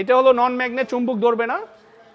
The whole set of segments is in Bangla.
এটা হলো নন ম্যাগনেট চুম্বক ধরবে না।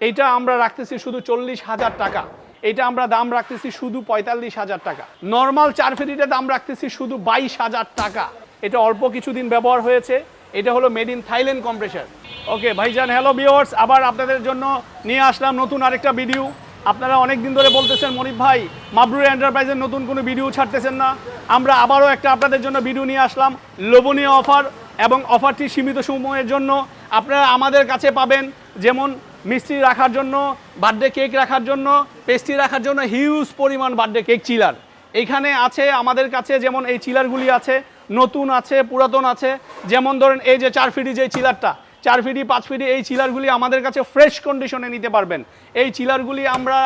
এইটা আমরা রাখতেছি শুধু চল্লিশ হাজার টাকা। এটা আমরা দাম রাখতেছি শুধু পঁয়তাল্লিশ হাজার টাকা। নর্মাল চার ফেরিটা দাম রাখতেছি শুধু বাইশ হাজার টাকা। এটা অল্প কিছুদিন ব্যবহার হয়েছে। এটা হলো made in Thailand compressor okay, ভাইজান হ্যালো বিওর্স আবার আপনাদের জন্য নিয়ে আসলাম নতুন আরেকটা ভিডিও আপনারা অনেক দিন ধরে বলতেছেন মনিপ ভাই, মাবরুর এন্টারপ্রাইজের নতুন কোনো ভিডিও ছাড়তেছেন না। আমরা আবারও একটা আপনাদের জন্য ভিডিও নিয়ে আসলাম। লোভনীয় অফার এবং অফারটি সীমিত সময়ের জন্য আপনারা আমাদের কাছে পাবেন যেমন মিষ্টি রাখার জন্য, বার্থডে কেক রাখার জন্য, পেস্ট্রি রাখার জন্য হিউজ পরিমাণ বার্থডে কেক চিলার। এখানে আছে আমাদের কাছে যেমন এই চিলারগুলি আছে, নতুন আছে, পুরাতন আছে। যেমন ধরেন এই যে চার ফিটি যে চিলারটা, চার ফিটি, পাঁচ ফিটি এই চিলারগুলি আমাদের কাছে ফ্রেশ কন্ডিশনে নিতে পারবেন। এই চিলারগুলি আমরা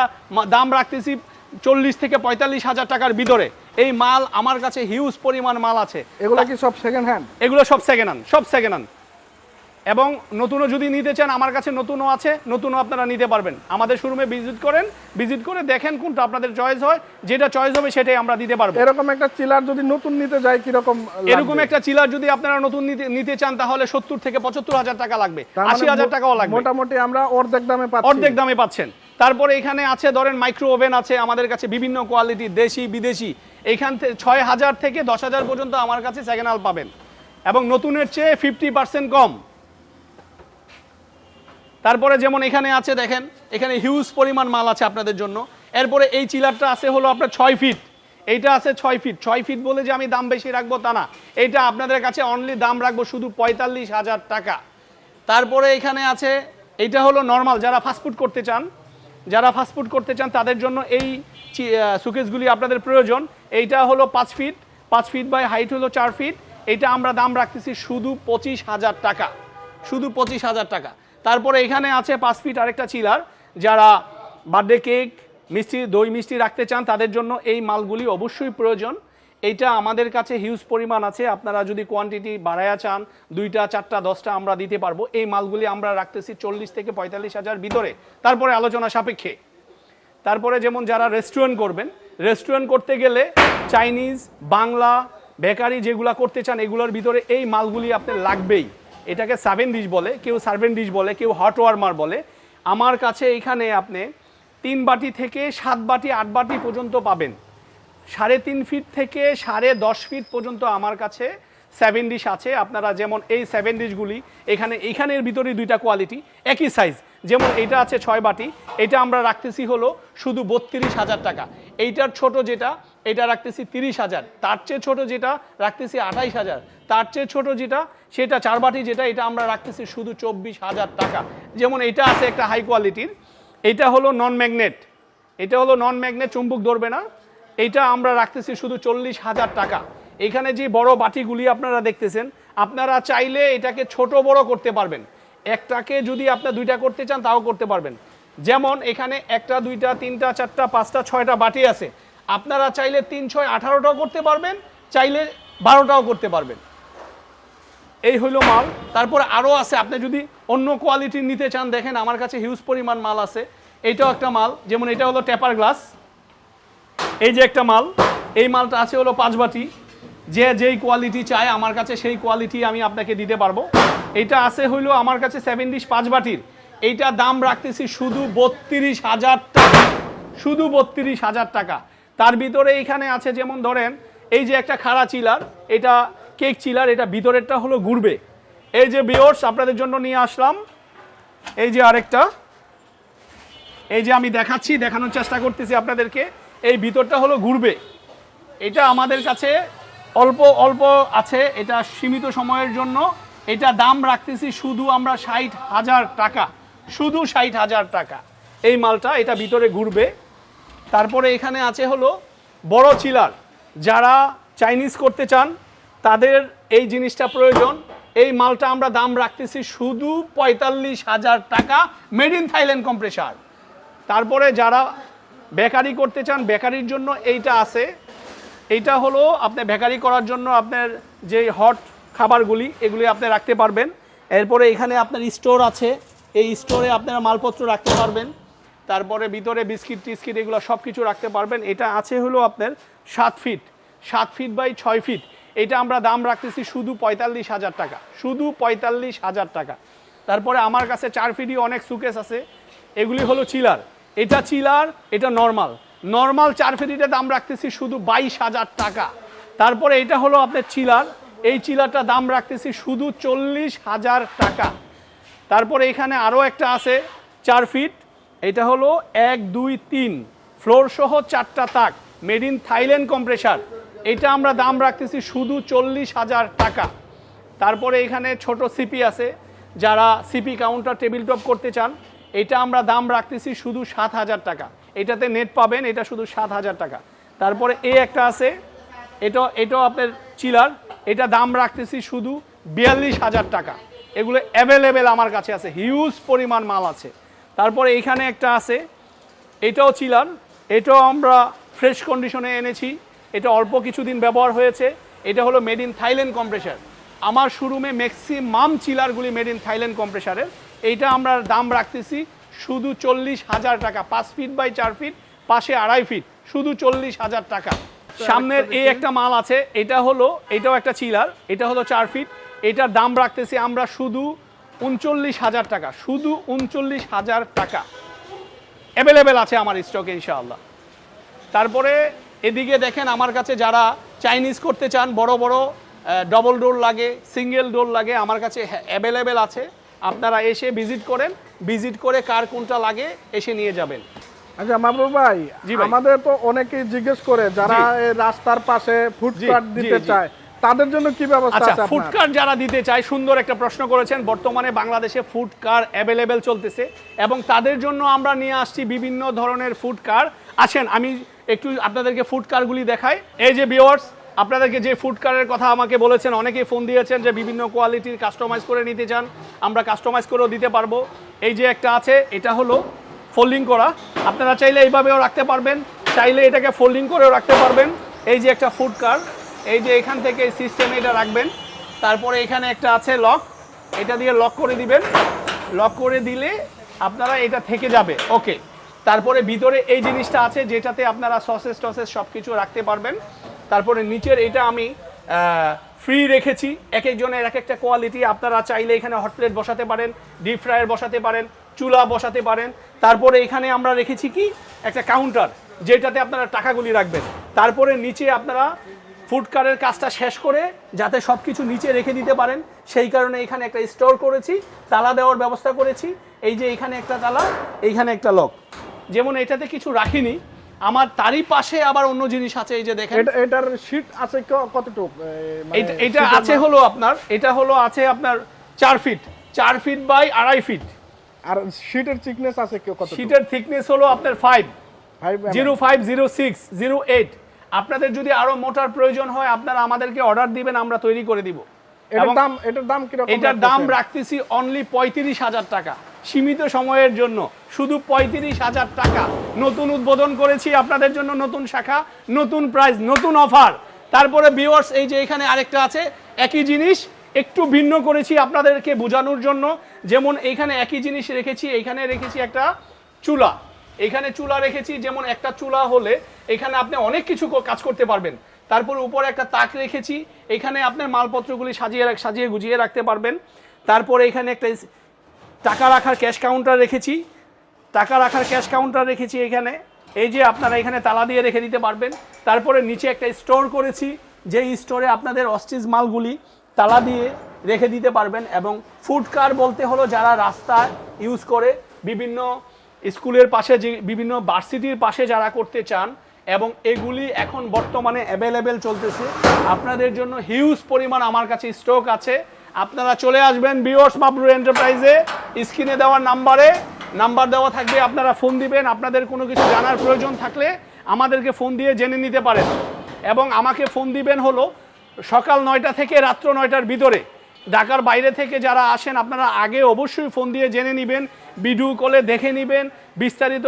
দাম রাখতেছি চল্লিশ থেকে পঁয়তাল্লিশ হাজার টাকার ভিতরে। এই মাল আমার কাছে হিউজ পরিমাণ মাল আছে। এগুলো কি সব সেকেন্ড হ্যান্ড এগুলো সব সেকেন্ড হ্যান্ড সব সেকেন্ড হ্যান্ড এবং নতুনও যদি নিতে চান আমার কাছে নতুনও আছে নতুনও আপনারা নিতে পারবেন। আমাদের শোরুমে ভিজিট করেন ভিজিট করে দেখেন কোনটা আপনাদের চয়েস হয় যেটা চয়েস হবে সেটাই আমরা দিতে পারব। এরকম একটা চিলার যদি নতুন নিতে যায় কীরকম এরকম একটা চিলার যদি আপনারা নতুন নিতে চান তাহলে সত্তর থেকে পঁচাত্তর হাজার টাকা লাগবে মানে আশি হাজার টাকাও লাগবে। মোটামুটি আমরা অর্ধেক দামে অর্ধেক দামে পাচ্ছেন। তারপরে এখানে আছে, ধরেন মাইক্রো ওভেন আছে, আমাদের কাছে বিভিন্ন কোয়ালিটি দেশি, বিদেশি। এইখান থেকে ছয় হাজার থেকে দশ হাজার পর্যন্ত আমার কাছে সেকেন্ড হাল পাবেন। এবং নতুনের চেয়ে ফিফটি পার্সেন্ট কম। তারপরে যেমন এখানে আছে, দেখেন, এখানে হিউজ পরিমাণ মাল আছে আপনাদের জন্য। এরপরে এই চিলারটা আছে হলো আপনার ছয় ফিট এইটা আছে ছয় ফিট ছয় ফিট বলে যে আমি দাম বেশি রাখব তা না। এইটা আপনাদের কাছে অনলি দাম রাখব শুধু পঁয়তাল্লিশ হাজার টাকা। তারপরে এখানে আছে, এইটা হলো নর্মাল যারা ফাস্টফুড করতে চান যারা ফাস্টফুড করতে চান, তাদের জন্য এই সুকেসগুলি আপনাদের প্রয়োজন। এইটা হলো পাঁচ ফিট পাঁচ ফিট বাই হাইট হলো চার ফিট এটা আমরা দাম রাখতেছি শুধু পঁচিশ হাজার টাকা। শুধু পঁচিশ হাজার টাকা। তারপরে এখানে আছে পাঁচ ফিট আরেকটা চিলার যারা বার্থডে কেক মিষ্টি, দই মিষ্টি রাখতে চান, তাদের জন্য এই মালগুলি অবশ্যই প্রয়োজন। এইটা আমাদের কাছে হিউজ পরিমাণ আছে। আপনারা যদি কোয়ান্টিটি বাড়ায়া চান, দুইটা, চারটা, দশটা আমরা দিতে পারব। এই মালগুলি আমরা রাখতেছি চল্লিশ থেকে পঁয়তাল্লিশ হাজার ভিতরে। তারপরে আলোচনা সাপেক্ষে। তারপরে যেমন যারা রেস্টুরেন্ট করবেন রেস্টুরেন্ট করতে গেলে চাইনিজ বাংলা, বেকারি যেগুলো করতে চান, এগুলোর ভিতরে এই মালগুলি আপনার লাগবেই। এটাকে সেভেন ডিশ বলে, কেউ সার্ভেন ডিশ বলে, কেউ হট ওয়ার্মার বলে। আমার কাছে এইখানে আপনি তিন বাটি থেকে সাত বাটি, আট বাটি পর্যন্ত পাবেন। সাড়ে তিন ফিট থেকে সাড়ে দশ ফিট পর্যন্ত আমার কাছে সেভেন ডিশ আছে। আপনারা যেমন এই সেভেন ডিশগুলি এখানে এখানের ভিতরে দুইটা কোয়ালিটি একই সাইজ যেমন এটা আছে ছয় বাটি, এটা আমরা রাখতেছি হলো শুধু বত্রিশ হাজার টাকা। এইটার ছোট যেটা, এটা রাখতেছি তিরিশ হাজার। তার চেয়ে ছোট যেটা, রাখতেছি আঠাইশ হাজার। তার চেয়ে ছোট যেটা, সেটা চার বাটি যেটা, এটা আমরা রাখতেছি শুধু চব্বিশ হাজার টাকা। যেমন এটা আছে একটা হাই কোয়ালিটির এটা হলো নন ম্যাগনেট এটা হলো নন ম্যাগনেট চুম্বুক ধরবে না। এইটা আমরা রাখতেছি শুধু চল্লিশ হাজার টাকা। এখানে যে বড় বাটিগুলি আপনারা দেখতেছেন, আপনারা চাইলে এটাকে ছোট বড় করতে পারবেন। একটাকে যদি আপনার দুইটা করতে চান, তাও করতে পারবেন। যেমন এখানে একটা, দুইটা, তিনটা, চারটা, পাঁচটা, ছয়টা বাটি আছে। আপনারা চাইলে তিন, ছয়, আঠারোটাও করতে পারবেন, চাইলে বারোটাও করতে পারবেন। এই হইল মাল। তারপর আরও আছে, আপনি যদি অন্য কোয়ালিটির নিতে চান, দেখেন আমার কাছে হিউজ পরিমাণ মাল আছে। এটাও একটা মাল, যেমন এটা হলো টেপার গ্লাস এই যে একটা মাল, এই মালটা আছে হলো পাঁচ বাটি। যে যেই কোয়ালিটি চায় আমার কাছে সেই কোয়ালিটি আমি আপনাকে দিতে পারব। এটা আছে হইল আমার কাছে সেভেন ডিশ পাঁচ বাটির। এইটা দাম রাখতেছি শুধু বত্রিশ হাজার টাকা। শুধু বত্রিশ হাজার টাকা। তার ভিতরে এইখানে আছে যেমন ধরেন, এই যে একটা খাড়া চিলার এটা কেক চিলার এটা ভিতরেরটা হলো ঘুরবে। এই যে বিয়র্স আপনাদের জন্য নিয়ে আসলাম। এই যে আরেকটা। এই যে আমি দেখাচ্ছি, দেখানোর চেষ্টা করতেছি আপনাদেরকে। এই ভিতরটা হলো ঘুরবে। এটা আমাদের কাছে অল্প অল্প আছে, এটা সীমিত সময়ের জন্য। এটা দাম রাখতেছি শুধু আমরা ষাট হাজার টাকা। শুধু ষাট হাজার টাকা। এই মালটা এটা ভিতরে ঘুরবে। তারপরে এখানে আছে হলো বড় চিলার। যারা চাইনিজ করতে চান, তাদের এই জিনিসটা প্রয়োজন। এই মালটা আমরা দাম রাখতেছি শুধু পঁয়তাল্লিশ হাজার টাকা। মেড ইন থাইল্যান্ড কম্প্রেসার তারপরে যারা বেকারি করতে চান, বেকারির জন্য এইটা আছে। এইটা হলো আপনি বেকারি করার জন্য আপনার যে হট খাবারগুলি, এগুলি আপনি রাখতে পারবেন। এরপরে এখানে আপনার স্টোর আছে। এই স্টোরে আপনারা মালপত্র রাখতে পারবেন। তারপরে ভিতরে বিস্কিট, টিস্কিট, এগুলো সব কিছু রাখতে পারবেন। এটা আছে হলো আপনার সাত ফিট। সাত ফিট বাই ছয় ফিট। এটা আমরা দাম রাখতেছি শুধু পঁয়তাল্লিশ হাজার টাকা। শুধু পঁয়তাল্লিশ হাজার টাকা। তারপরে আমার কাছে চার ফিটই অনেক সুকেস আছে। এগুলি হলো চিলার। এটা চিলার এটা নর্মাল নর্মাল চার ফিটিতে দাম রাখতেছি শুধু বাইশ হাজার টাকা। তারপরে এটা হলো আপনার চিলার। এই চিলারটা দাম রাখতেছি শুধু চল্লিশ হাজার টাকা। তারপরে এখানে আরও একটা আছে, চার ফিট। এটা হলো এক, দুই, তিন। ফ্লোর সহ চারটা তাক। মেড ইন থাইল্যান্ড কম্প্রেসার এটা আমরা দাম রাখতেছি শুধু চল্লিশ হাজার টাকা। তারপরে এখানে ছোট সিপি আছে। যারা সিপি কাউন্টার টেবিল টপ করতে চান এটা আমরা দাম রাখতেছি শুধু সাত হাজার টাকা। এটাতে নেট পাবেন, এটা শুধু সাত হাজার টাকা। তারপরে এ একটা আছে, এটা, এটাও আপনার চিলার এটা দাম রাখতেছি শুধু বিয়াল্লিশ হাজার টাকা। এগুলো অ্যাভেলেবেল আমার কাছে আছে হিউজ পরিমাণ মাল আছে। তারপরে এখানে একটা আছে, এটাও চিলার এটাও আমরা ফ্রেশ কন্ডিশনে এনেছি। এটা অল্প কিছুদিন ব্যবহার হয়েছে, এটা হলো মেড ইন থাইল্যান্ড কম্প্রেসার আমার শোরুমে ম্যাক্সিমাম চিলারগুলি মেড ইন থাইল্যান্ড কম্প্রেসারের এইটা আমরা দাম রাখতেছি শুধু চল্লিশ হাজার টাকা। পাঁচ ফিট বাই চার ফিট পাশে আড়াই ফিট শুধু চল্লিশ হাজার টাকা। সামনের এই একটা মাল আছে এটা হলো এটাও একটা চিলার এটা হলো চার ফিট এটার দাম রাখতেছি আমরা শুধু উনচল্লিশ হাজার টাকা শুধু উনচল্লিশ হাজার টাকা। অ্যাভেলেবেল আছে আমার স্টকে ইনশাআল্লাহ। তারপরে এদিকে দেখেন আমার কাছে যারা চাইনিজ করতে চান বড় বড় ডবল ডোর লাগে সিঙ্গেল ডোর লাগে আমার কাছে অ্যাভেলেবেল আছে। আপনারা এসে ভিজিট করেন। ভিজিট করে কার কোনটা লাগে এসে নিয়ে যাবেন। আচ্ছা ভাই আমাদের তো অনেকেই জিজ্ঞেস করে যারা রাস্তার পাশে দিতে চায় তাদের জন্য কি ব্যবস্থা আচ্ছা আছে ফুড যারা দিতে চায় সুন্দর একটা প্রশ্ন করেছেন। বর্তমানে বাংলাদেশে ফুড কার অ্যাভেলেবেল চলতেছে এবং তাদের জন্য আমরা নিয়ে আসছি বিভিন্ন ধরনের ফুড কার আসেন আমি একটু আপনাদেরকে ফুড কারগুলি দেখাই। এই যে বিওয়ার্স আপনাদেরকে যে ফুড কারের কথা আমাকে বলেছেন, অনেকেই ফোন দিয়েছেন যে বিভিন্ন কোয়ালিটির কাস্টমাইজ করে নিতে চান, আমরা কাস্টমাইজ করেও দিতে পারব। এই যে একটা আছে, এটা হলো ফোল্ডিং করা। আপনারা চাইলে এইভাবেও রাখতে পারবেন, চাইলে এটাকে ফোল্ডিং করেও রাখতে পারবেন। এই যে একটা ফুড কার এই যে এখান থেকে এই সিস্টেমে এটা রাখবেন। তারপরে এখানে একটা আছে লক এটা দিয়ে লক করে দিবেন। লক করে দিলে আপনারা এটা থেকে যাবে। ওকে তারপরে ভিতরে এই জিনিসটা আছে, যেটাতে আপনারা সসেস টসেস সব কিছু রাখতে পারবেন। তারপরে নিচের এটা আমি ফ্রি রেখেছি। এক একজনের এক একটা কোয়ালিটি আপনারা চাইলে এখানে হট প্লেট বসাতে পারেন ডিপ ফ্রায়ার বসাতে পারেন, চুলা বসাতে পারেন। তারপরে এখানে আমরা রেখেছি কি? একটা কাউন্টার যেটাতে আপনারা টাকাগুলি রাখবেন। তারপরে নিচে আপনারা ফুড কারের কাজটা শেষ করে যাতে সব কিছু নিচে রেখে দিতে পারেন, সেই কারণে এখানে একটা স্টোর করেছি, তালা দেওয়ার ব্যবস্থা করেছি। এই যে এখানে একটা তালা, এইখানে একটা লক যেমন এটাতে কিছু রাখিনি আমার তারই পাশে আবার অন্য জিনিস আছে এই যে দেখেন। এটা এটার শীট আছে কতটুক? মানে এটা আছে হলো আপনার এটা হলো আছে আপনার চার ফিট চার ফিট বাই আড়াই ফিট আর শীটের চিকনেস আছে কত শীটের থিকনেস হলো আপনার five five zero five zero six zero eight আপনাদের যদি আরও মোটার প্রয়োজন হয় আপনারা আমাদেরকে অর্ডার দিবেন আমরা তৈরি করে দিব। এটার দাম এটার দাম কীরকম এটার দাম রাখতেছি অনলি পঁয়ত্রিশ হাজার টাকা। সীমিত সময়ের জন্য। শুধু পঁয়ত্রিশ হাজার টাকা। নতুন উদ্বোধন করেছি আপনাদের জন্য নতুন শাখা, নতুন প্রাইস নতুন অফার তারপরে বিওয়ার্স এই যে এখানে আরেকটা আছে, একই জিনিস, একটু ভিন্ন করেছি আপনাদেরকে বোঝানোর জন্য। যেমন এইখানে একই জিনিস রেখেছি, এইখানে রেখেছি একটা চুলা। এখানে চুলা রেখেছি, যেমন একটা চুলা হলে এখানে আপনি অনেক কিছু কাজ করতে পারবেন। তারপর উপরে একটা তাক রেখেছি, এখানে আপনার মালপত্রগুলি সাজিয়ে সাজিয়ে গুজিয়ে রাখতে পারবেন। তারপরে এখানে একটা টাকা রাখার ক্যাশ কাউন্টার রেখেছি। টাকা রাখার ক্যাশ কাউন্টার রেখেছি এখানে। এই যে আপনারা এখানে তালা দিয়ে রেখে দিতে পারবেন। তারপরে নিচে একটা স্টোর করেছি। যেই স্টোরে আপনাদের অস্টিজ মালগুলি তালা দিয়ে রেখে দিতে পারবেন এবং ফুড কার বলতে হলো যারা রাস্তা ইউজ করে, বিভিন্ন স্কুলের পাশে যে, বিভিন্ন ভার্সিটির পাশে যারা করতে চান এবং এগুলি এখন বর্তমানে অ্যাভেলেবেল চলতেছে। আপনাদের জন্য হিউজ পরিমাণ আমার কাছে স্টক আছে। আপনারা চলে আসবেন বিওর্স মাবরুর এন্টারপ্রাইজে। স্ক্রিনে দেওয়ার নাম্বারে, নাম্বার দেওয়া থাকবে, আপনারা ফোন দিবেন, আপনাদের কোনো কিছু জানার প্রয়োজন থাকলে আমাদেরকে ফোন দিয়ে জেনে নিতে পারেন। এবং আমাকে ফোন দিবেন হলো সকাল নয়টা থেকে রাত্র নয়টার ভিতরে। ঢাকার বাইরে থেকে যারা আসেন, আপনারা আগে অবশ্যই ফোন দিয়ে জেনে নেবেন, ভিডিও কলে দেখে নেবেন, বিস্তারিত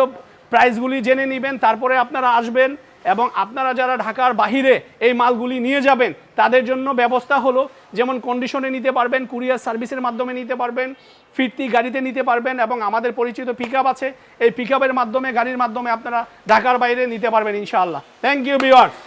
প্রাইসগুলি জেনে নেবেন, তারপরে আপনারা আসবেন। এবং আপনারা যারা ঢাকার বাহিরে এই মালগুলি নিয়ে যাবেন, তাদের জন্য ব্যবস্থা হলো যেমন কন্ডিশনে নিতে পারবেন কুরিয়ার সার্ভিসের মাধ্যমে নিতে পারবেন, ফিরতি গাড়িতে নিতে পারবেন এবং আমাদের পরিচিত পিক আছে, এই পিক মাধ্যমে, গাড়ির মাধ্যমে আপনারা ঢাকার বাইরে নিতে পারবেন ইনশাআল্লাহ। থ্যাংক ইউ বিওয়ার্স